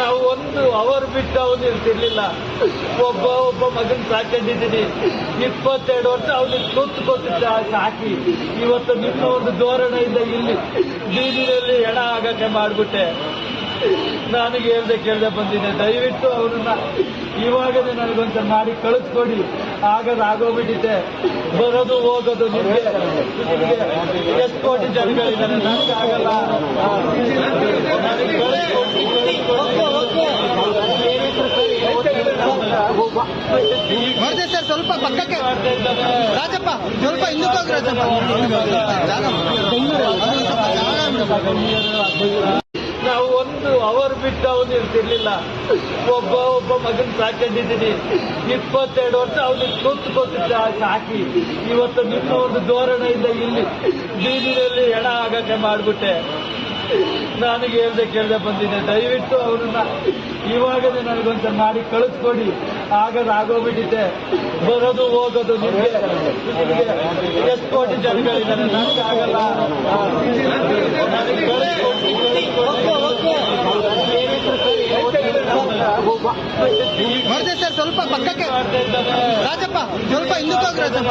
ನಾವು ಒಂದು ಅವರ್ ಬಿಟ್ಟು ಅವನು ಇರ್ತಿರ್ಲಿಲ್ಲ ಒಬ್ಬ ಒಬ್ಬ ಮಗನ್ ಸಾಕೊಂಡಿದ್ದೀನಿ ಇಪ್ಪತ್ತೆರಡು ವರ್ಷ ಅವನಿಗೆ ಕೂತು ಕೊಟ್ಟಿದ್ದ ಸಾಕಿ ಇವತ್ತು ನಿಮ್ಮ ಒಂದು ಧೋರಣೆಯಿಂದ ಇಲ್ಲಿ ಬೀದಿಯಲ್ಲಿ ಹೆಣ ಆಗಕ್ಕೆ ಮಾಡ್ಬಿಟ್ಟೆ. ನನಗೆ ಹೇಳ್ದೆ ಕೇಳ್ದೆ ಬಂದಿದೆ ದಯವಿಟ್ಟು ಅವನನ್ನ ಇವಾಗನೇ ನನಗೊಂದ್ಸಲ ಮಾಡಿ ಕಳಿಸ್ಕೊಡಿ. ಆಗದ ಆಗೋಗ್ಬಿಟ್ಟಿದ್ದೆ ಬರೋದು ಹೋಗೋದು ನಿಮಗೆ. ನಿಮಗೆ ಎಷ್ಟು ಕೋಟಿ ಜನಗಳಿದ್ದಾರೆ ನನಗೆ ಆಗಲ್ಲ ನನಗೆ ಕಳಿಸ್ಕೊಡಿ ನೋಡಿದೆ ಸರ್, ಸ್ವಲ್ಪ ಪಕ್ಕಕ್ಕೆ. ರಾಜಪ್ಪ, ಸ್ವಲ್ಪ ಹಿಂದಕ್ಕೆ ಹೋಗಿ ರಾಜಪ್ಪ. ನಾವು ಒಂದು ಅವರ್ ಬಿಟ್ಟು ಅವನು ಇರ್ತಿರ್ಲಿಲ್ಲ. ಒಬ್ಬ ಒಬ್ಬ ಮಗನ್ ಸಾಕೊಂಡಿದ್ದೀನಿ ಇಪ್ಪತ್ತೆರಡು ವರ್ಷ ಅವನಿಗೆ ಕೂತು ಕೂತು ಹಾಕಿ ಇವತ್ತು ನಿಮ್ಮ ಒಂದು ಧೋರಣೆಯಿಂದ ಇಲ್ಲಿ ಬೀದಿನಲ್ಲಿ ಎಡ ಆಗಕ್ಕೆ ಮಾಡ್ಬಿಟ್ಟೆ. ನನಗೆ ಹೇಳ್ದೆ ಕೇಳ್ದೆ ಬಂದಿದ್ದೆ. ದಯವಿಟ್ಟು ಅವ್ರನ್ನ ಇವಾಗನೇ ನನಗೊಂದು ಮಾಡಿ ಕಳಿಸ್ಕೊಡಿ. ಆಗದು ಆಗೋಗ್ಬಿಟ್ಟಿದ್ದೆ ಬರೋದು, ಹೋಗೋದು ನಿಮಗೆ. ಎಷ್ಟು ಕೋಟಿ ಜನಗಳಿದ್ದಾರೆ ನನಗೆ ಆಗಲ್ಲ ಸರ್, ಸ್ವಲ್ಪ ಪಕ್ಕಕ್ಕೆ. ರಾಜಪ್ಪ, ಸ್ವಲ್ಪ ಹಿಂದಕ್ಕೆ ಹೋಗಿ ರಾಜಪ್ಪ.